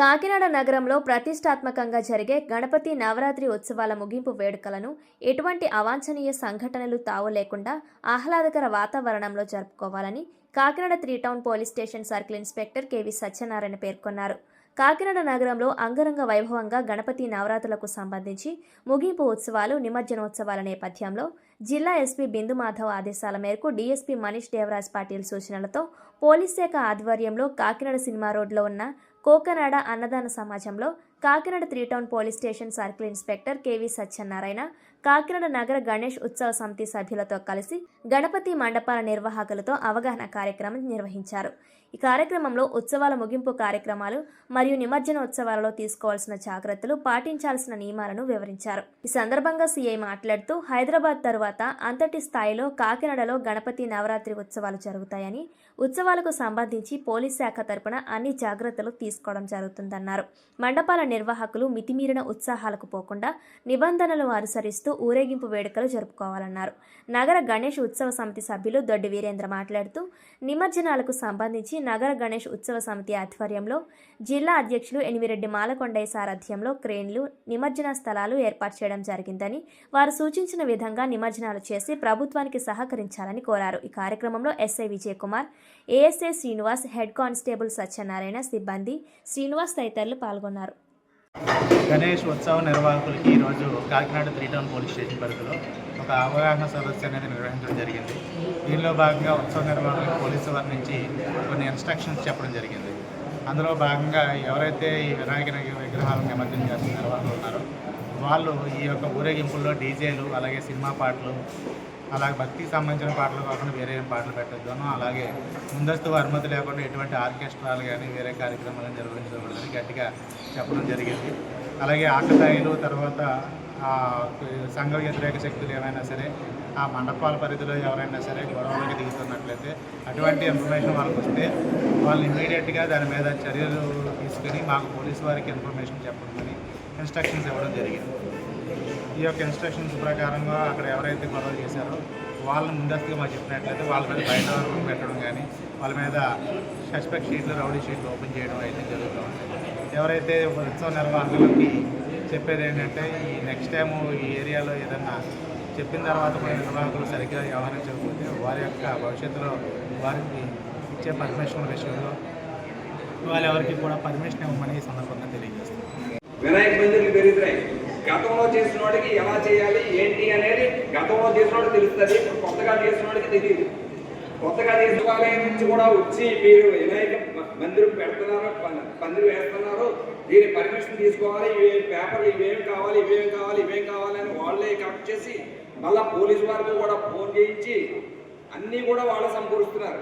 కాకినాడ నగరంలో ప్రతిష్టాత్మకంగా జరిగే గణపతి నవరాత్రి ఉత్సవాల ముగింపు వేడుకలను ఎటువంటి అవాంఛనీయ సంఘటనలు తావు లేకుండా ఆహ్లాదకర వాతావరణంలో జరుపుకోవాలని Kakinada three town police station circle inspector KV Satyanarayana పేర్కొన్నారు. కాకినాడ నగరంలో అంగరంగ వైభవంగా గణపతి నవరాత్రులకు సంబంధించి ముగింపు ఉత్సవాలు నిమజ్జనోత్సవాల నేపథ్యంలో జిల్లా ఎస్పీ బిందు మాధవ్ ఆదేశాల మేరకు డీఎస్పీ మనీష్ దేవరాజ్ పాటిల్ సూచనలతో పోలీస్ శాఖ ఆధ్వర్యంలో కాకినాడ సినిమా రోడ్లో ఉన్న కోకనాడ అన్నదాన సమాజంలో Kakinada three town police station circle inspector KV Satyanarayana Kakinada నగర గణేష్ ఉత్సవ సమితి సభ్యులతో కలిసి గణపతి మండపాల నిర్వాహకులతో అవగాహన కార్యక్రమం నిర్వహించారు. ఈ కార్యక్రమంలో ఉత్సవాల ముగింపు కార్యక్రమాలు మరియు నిమజ్జన ఉత్సవాలలో తీసుకోవాల్సిన జాగ్రత్తలు పాటించాల్సిన నియమాలను వివరించారు. ఈ సందర్భంగా సీఐ మాట్లాడుతూ హైదరాబాద్ తరువాత అంతటి స్థాయిలో కాకినాడలో గణపతి నవరాత్రి ఉత్సవాలు జరుగుతాయని ఉత్సవాలకు సంబంధించి పోలీస్ శాఖ తరపున అన్ని జాగ్రత్తలు తీసుకోవడం జరుగుతుందన్నారు. మండపాల నిర్వాహకులు మితిమీరిన ఉత్సాహాలకు పోకుండా నిబంధనలు అనుసరిస్తూ ఊరేగింపు వేడుకలు జరుపుకోవాలన్నారు. నగర గణేష్ ఉత్సవ సమితి సభ్యులు దొడ్డి వీరేంద్ర మాట్లాడుతూ నిమజ్జనాలకు సంబంధించి నగర గణేష్ ఉత్సవ సమితి ఆధ్వర్యంలో జిల్లా అధ్యక్షులు ఎనిమిరెడ్డి మాలకొండయ్య సారథ్యంలో క్రేన్లు నిమజ్జన స్థలాలు ఏర్పాటు చేయడం జరిగిందని వారు సూచించిన విధంగా నిమజ్జనాలు చేసి ప్రభుత్వానికి సహకరించాలని కోరారు. ఈ కార్యక్రమంలో SI Vijay Kumar ASI Srinivas head constable Satyanarayana సిబ్బంది శ్రీనివాస్ తదితరులు పాల్గొన్నారు. గణేష్ ఉత్సవ నిర్వాహకులకి ఈరోజు Kakinada three town police station పరిధిలో ఒక అవగాహన సదస్సు అనేది నిర్వహించడం జరిగింది. దీనిలో భాగంగా ఉత్సవ నిర్వాహకులు పోలీసు వారి నుంచి కొన్ని ఇన్స్ట్రక్షన్స్ చెప్పడం జరిగింది. అందులో భాగంగా ఎవరైతే ఈ వినాయక విగ్రహాలను నిమజ్జనం చేస్తున్న నిర్వాహకులు ఉన్నారో వాళ్ళు ఈ యొక్క ఊరేగింపుల్లో డీజేలు అలాగే సినిమా పాటలు అలాగే భక్తికి సంబంధించిన పాటలు కాకుండా వేరే ఏం పాటలు పెట్టొద్దాను. అలాగే ముందస్తు అనుమతి లేకుండా ఎటువంటి ఆర్కెస్ట్రాలు కానీ వేరే కార్యక్రమాలు నిర్వహించకూడదని గట్టిగా చెప్పడం జరిగింది. అలాగే ఆకతాయిలు తర్వాత సంఘ వ్యతిరేక శక్తులు ఏమైనా సరే ఆ మండపాల పరిధిలో ఎవరైనా సరే గొడవలకి దిగుతున్నట్లయితే అటువంటి ఇన్ఫర్మేషన్ వాళ్ళకి వస్తే వాళ్ళు ఇమీడియట్గా దాని మీద చర్యలు తీసుకుని మాకు పోలీసు వారికి ఇన్ఫర్మేషన్ చెప్పమని ఇన్స్ట్రక్షన్స్ ఇవ్వడం జరిగింది. ఈ యొక్క ఇన్స్ట్రక్షన్స్ ప్రకారంగా అక్కడ ఎవరైతే గొడవ చేశారో వాళ్ళని ముందస్తుగా మాకు చెప్పినట్లయితే వాళ్ళ మీద బయట వరకు పెట్టడం కానీ వాళ్ళ మీద సస్పెక్ట్ షీట్లు రౌడీ షీట్లు ఓపెన్ చేయడం అయితే జరుగుతూ ఉంటుంది ఎవరైతే ఉత్సవ నిర్వాహకులకి చెప్పేది ఏంటంటే ఈ నెక్స్ట్ టైం ఈ ఏరియాలో ఏదన్నా చెప్పిన తర్వాత కూడా నిర్వాహకులు సరిగ్గా వ్యవహరించకపోతే వారి యొక్క భవిష్యత్తులో వారికి ఇచ్చే పర్మిషన్ విషయంలో వాళ్ళు ఎవరికి కూడా పర్మిషన్ ఇవ్వమని ఈ సందర్భంగా తెలియజేస్తారు వినాయక మందిర్లు పెరుగుతున్నాయి గతంలో చేసిన వాడికి ఎలా చేయాలి ఏంటి అనేది గతంలో చేసిన వాడికి తెలుస్తుంది ఇప్పుడు కొత్తగా చేసిన వాడికి తెలియదు కొత్తగా చేసిన నుంచి కూడా వచ్చి మీరు వినాయక మందిరం పెడుతున్నారు ప- పందిరి వేస్తున్నారు దీని పర్మిషన్ తీసుకోవాలి ఇవే పేపర్లు ఇవేం కావాలి ఇవేం కావాలి ఇవేం కావాలి అని వాళ్ళే కలెక్ట్ చేసి మళ్ళా పోలీసు వారికి కూడా ఫోన్ చేయించి అన్నీ కూడా వాళ్ళు సమకూరుస్తున్నారు.